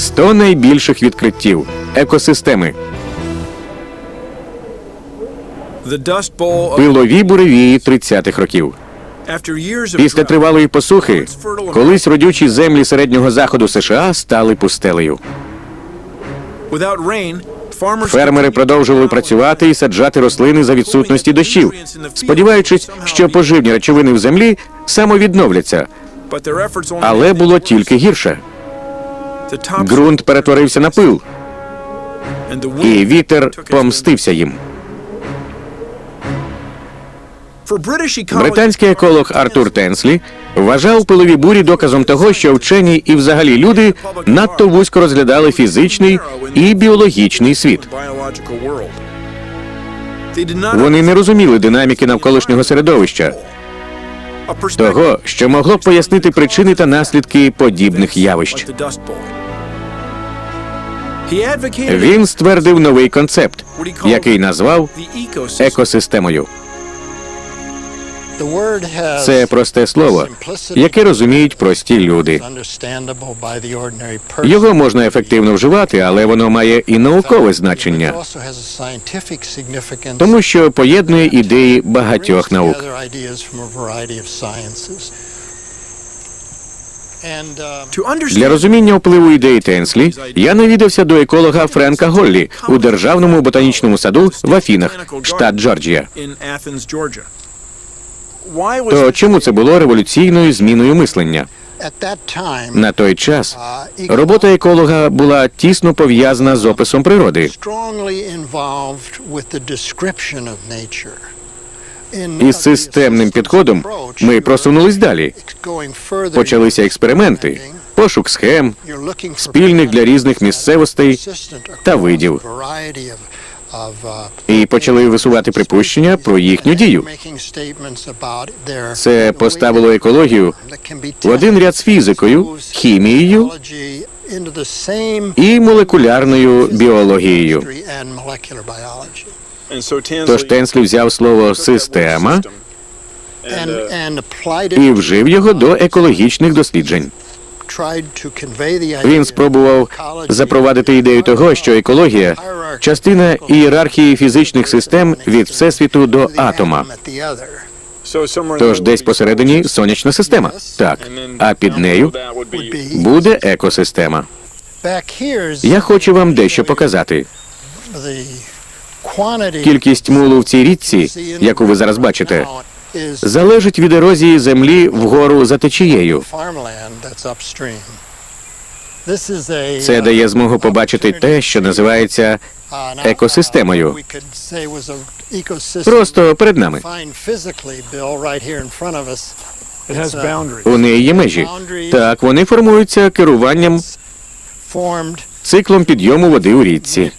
100 найбільших відкриттів. Екосистеми, пилові буревії 30-х років. Після тривалої посухи, колись родючі землі середнього заходу США стали пустелею. Фермери продовжували працювати і саджати рослини за відсутності дощів, сподіваючись, що поживні речовини в землі самовідновляться, але було тільки гірше. Ґрунт перетворився на пил, і вітер помстився їм. Британський еколог Артур Тенслі вважав пилові бурі доказом того, що вчені і взагалі люди надто вузько розглядали фізичний і біологічний світ. Вони не розуміли динаміки навколишнього середовища, того, що могло б пояснити причини та наслідки подібних явищ. Він ствердив новий концепт, який назвав екосистемою. Це просте слово, яке розуміють прості люди. Його можна ефективно вживати, але воно має і наукове значення, тому що поєднує ідеї багатьох наук. Для розуміння впливу ідеї Тенслі я навідався до еколога Френка Голлі у державному ботанічному саду в Афінах, штат Джорджія. То чому це було революційною зміною мислення? На той час робота еколога була тісно пов'язана з описом природи. І з системним підходом ми просунулись далі. Почалися експерименти, пошук схем, спільних для різних місцевостей та видів. І почали висувати припущення про їхню дію. Це поставило екологію в один ряд з фізикою, хімією і молекулярною біологією. Тож Тенслі взяв слово система і вжив його до екологічних досліджень. Він спробував запровадити ідею того, що екологія частина ієрархії фізичних систем від всесвіту до атома. Тож десь посередині сонячна система. Так, а під нею буде екосистема. Я хочу вам дещо показати. Кількість мулу в цій річці, яку ви зараз бачите, залежить від ерозії землі вгору за течією. Це дає змогу побачити те, що називається екосистемою. Просто перед нами. У неї є межі. Так, вони формуються керуванням циклом підйому води у річці.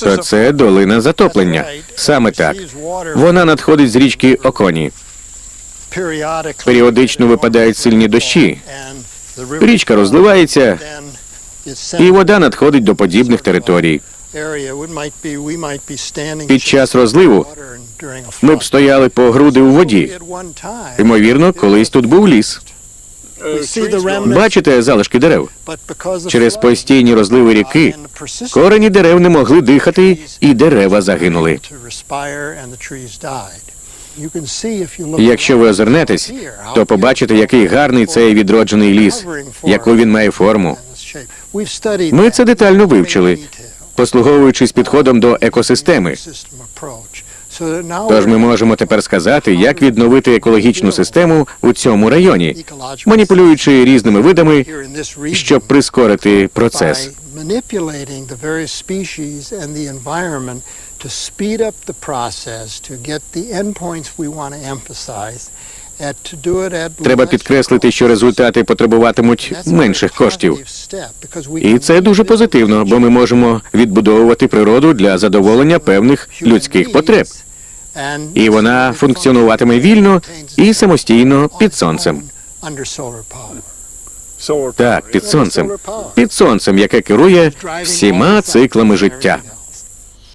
То це долина затоплення. Саме так. Вона надходить з річки Оконі. Періодично випадають сильні дощі. Річка розливається, і вода надходить до подібних територій. Під час розливу ми б стояли по груди у воді. Ймовірно, колись тут був ліс. Бачите залишки дерев? Через постійні розливи ріки корені дерев не могли дихати, і дерева загинули. Якщо ви озирнетесь, то побачите, який гарний цей відроджений ліс, яку він має форму. Ми це детально вивчили, послуговуючись підходом до екосистеми. Тож ми можемо тепер сказати, як відновити екологічну систему у цьому районі, маніпулюючи різними видами, щоб прискорити процес. to speed up the process to get the endpoints we want to emphasize Треба підкреслити, що результати потребуватимуть менших коштів. І це дуже позитивно, бо ми можемо відбудовувати природу для задоволення певних людських потреб. І вона функціонуватиме вільно і самостійно під сонцем. Так, під сонцем. Під сонцем, яке керує всіма циклами життя.